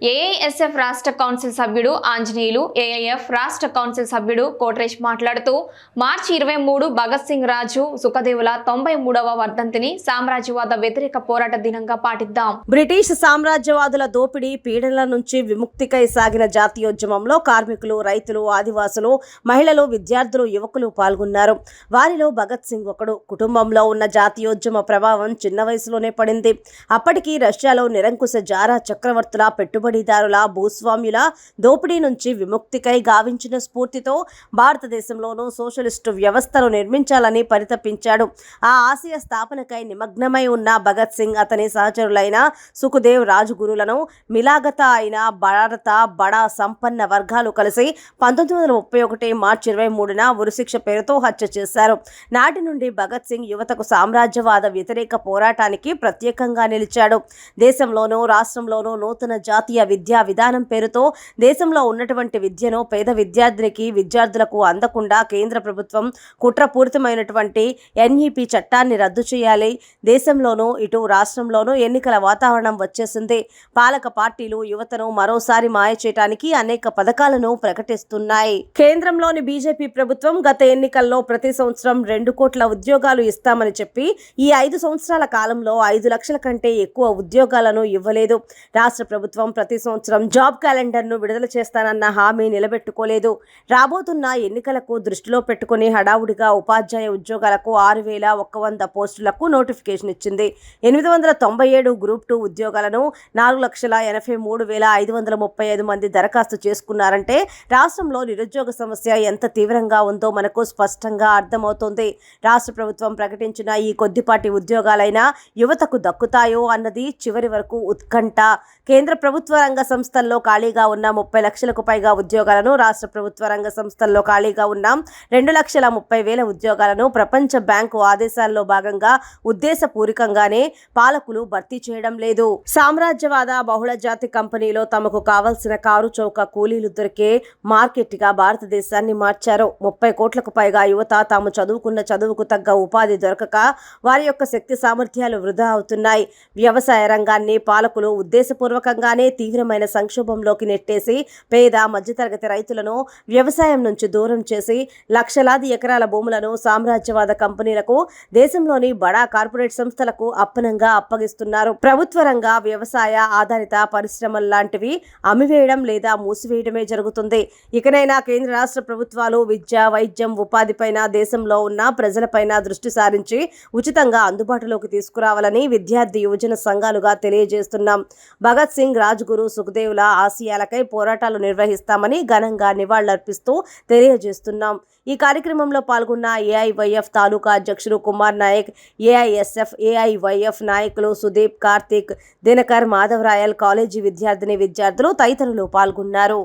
AISF రాష్ట్ర council సభ్యుడు Anjaneyulu AIF రాష్ట్ర కౌన్సిల్ సభ్యుడు కోట్రేష్ మాట్లాడుతూ మార్చి ఇరవై మూడు భగత్ సింగ్ రాజు సుఖదేవుల తొంభై మూడవ వర్ధంతిని సామ్రాజ్యవాద వ్యతిరేక పోరాట దినంగా పాటిద్దాం. బ్రిటిష్ సామ్రాజ్యవాదుల దోపిడీ పీడనల నుంచి విముక్తికై సాగిన జాతీయోద్యమంలో కార్మికులు రైతులు ఆదివాసులు మహిళలు విద్యార్థులు యువకులు పాల్గొన్నారు. వారిలో భగత్ సింగ్ ఒకడు. కుటుంబంలో ఉన్న జాతీయోద్యమ ప్రభావం చిన్న వయసులోనే పడింది. అప్పటికి రష్యాలో నిరంకుశ జారా చక్రవర్తుల పెట్టుబడి పెట్టుబడిదారుల భూస్వామ్యుల దోపిడీ నుంచి విముక్తికై గావించిన స్ఫూర్తితో భారతదేశంలోనూ సోషలిస్టు వ్యవస్థను నిర్మించాలని పరితపించాడు. ఆ ఆశయ స్థాపనకై నిమగ్నమై ఉన్న భగత్ సింగ్ అతని సహచరులైన సుఖదేవ్ రాజగురులను మిలాగత అయిన భారత బడా సంపన్న వర్గాలు కలిసి పంతొమ్మిది వందల ముప్పై ఒకటి మార్చి ఇరవై మూడున ఉరిశిక్ష పేరుతో హత్య చేశారు. నాటి నుండి భగత్ సింగ్ యువతకు సామ్రాజ్యవాద వ్యతిరేక పోరాటానికి ప్రత్యేకంగా నిలిచాడు. దేశంలోనూ రాష్ట్రంలోనూ నూతన జాతీయ విద్యా విధానం పేరుతో దేశంలో ఉన్నటువంటి విద్యను పేద విద్యార్థినికి విద్యార్థులకు అందకుండా కేంద్ర ప్రభుత్వం కుట్రపూరితమైనటువంటి ఎన్ఈపి చట్టాన్ని రద్దు చేయాలి. దేశంలోనూ ఇటు రాష్ట్రంలోనూ ఎన్నికల వాతావరణం వచ్చేసింది. పాలక పార్టీలు యువతను మరోసారి మాయ చేయడానికి అనేక పథకాలను ప్రకటిస్తున్నాయి. కేంద్రంలోని బీజేపీ ప్రభుత్వం గత ఎన్నికల్లో ప్రతి సంవత్సరం రెండు కోట్ల ఉద్యోగాలు ఇస్తామని చెప్పి ఈ ఐదు సంవత్సరాల కాలంలో ఐదు లక్షల కంటే ఎక్కువ ఉద్యోగాలను ఇవ్వలేదు. రాష్ట్ర ప్రభుత్వం ప్రతి సంవత్సరం జాబ్ క్యాలెండర్ను విడుదల చేస్తానన్న హామీ నిలబెట్టుకోలేదు. రాబోతున్న ఎన్నికలకు దృష్టిలో పెట్టుకుని హడావుడిగా ఉపాధ్యాయ ఉద్యోగాలకు ఆరు వేల ఒక్క వంద పోస్టులకు నోటిఫికేషన్ ఇచ్చింది. ఎనిమిది వందల తొంభై ఏడు గ్రూప్ టూ ఉద్యోగాలను నాలుగు లక్షల ఎనభై మూడు వేల ఐదు వందల ముప్పై ఐదు మంది దరఖాస్తు చేసుకున్నారంటే రాష్ట్రంలో నిరుద్యోగ సమస్య ఎంత తీవ్రంగా ఉందో మనకు స్పష్టంగా అర్థమవుతోంది. రాష్ట్ర ప్రభుత్వం ప్రకటించిన ఈ కొద్దిపాటి ఉద్యోగాలైనా యువతకు దక్కుతాయో అన్నది చివరి వరకు ఉత్కంఠ. కేంద్ర ప్రభుత్వ రంగ సంస్థల్లో ఖాళీగా ఉన్న ముప్పై లక్షలకు పైగా ఉద్యోగాలను రాష్ట్ర ప్రభుత్వ రంగ సంస్థల్లో ఖాళీగా ఉన్న రెండు లక్షల ముప్పై వేల ఉద్యోగాలను ప్రపంచ బ్యాంకు ఆదేశాల్లో భాగంగా ఉద్దేశపూరికంగానే పాలకులు భర్తీ చేయడం లేదు. సామ్రాజ్యవాద బహుళ జాతి కంపెనీలో తమకు కావలసిన కారు చౌక కూలీలు దొరికే మార్కెట్గా భారతదేశాన్ని మార్చారు. ముప్పై కోట్లకు పైగా యువత తాము చదువుకున్న చదువుకు తగ్గ ఉపాధి దొరకక వారి యొక్క శక్తి సామర్థ్యాలు వృధా అవుతున్నాయి. వ్యవసాయ రంగాన్ని పాలకులు ఉద్దేశపూర్వకంగానే తీ తీవ్రమైన సంక్షోభంలోకి నెట్టేసి పేద మధ్యతరగతి రైతులను వ్యవసాయం నుంచి దూరం చేసి లక్షలాది ఎకరాల భూములను సామ్రాజ్యవాద కంపెనీలకు దేశంలోని బడా కార్పొరేట్ సంస్థలకు అప్పనంగా అప్పగిస్తున్నారు. ప్రభుత్వ రంగ వ్యవసాయ ఆధారిత పరిశ్రమల్లాంటివి అమ్మివేయడం లేదా మూసివేయడమే జరుగుతుంది. ఇకనైనా కేంద్ర రాష్ట్ర ప్రభుత్వాలు విద్య వైద్యం ఉపాధిపైన దేశంలో ఉన్న ప్రజలపైన దృష్టి సారించి ఉచితంగా అందుబాటులోకి తీసుకురావాలని విద్యార్థి యువజన సంఘాలుగా తెలియజేస్తున్నాం. భగత్ సింగ్ రాజ్గురు సుఖదేవుల ఆశయాలకై పోరాటాలు నిర్వహిస్తామని ఘనంగా నివాళులర్పిస్తూ తెలియజేస్తున్నాం. ఈ కార్యక్రమంలో పాల్గొన్న ఏఐవైఎఫ్ తాలూకా అధ్యక్షుడు కుమార్ నాయక్ ఏఐఎస్ఎఫ్ ఏఐవైఎఫ్ నాయకులు సుదీప్ కార్తిక్ దినకర్ మాధవరాయల్ కాలేజీ విద్యార్థిని విద్యార్థులు తదితరులు పాల్గొన్నారు.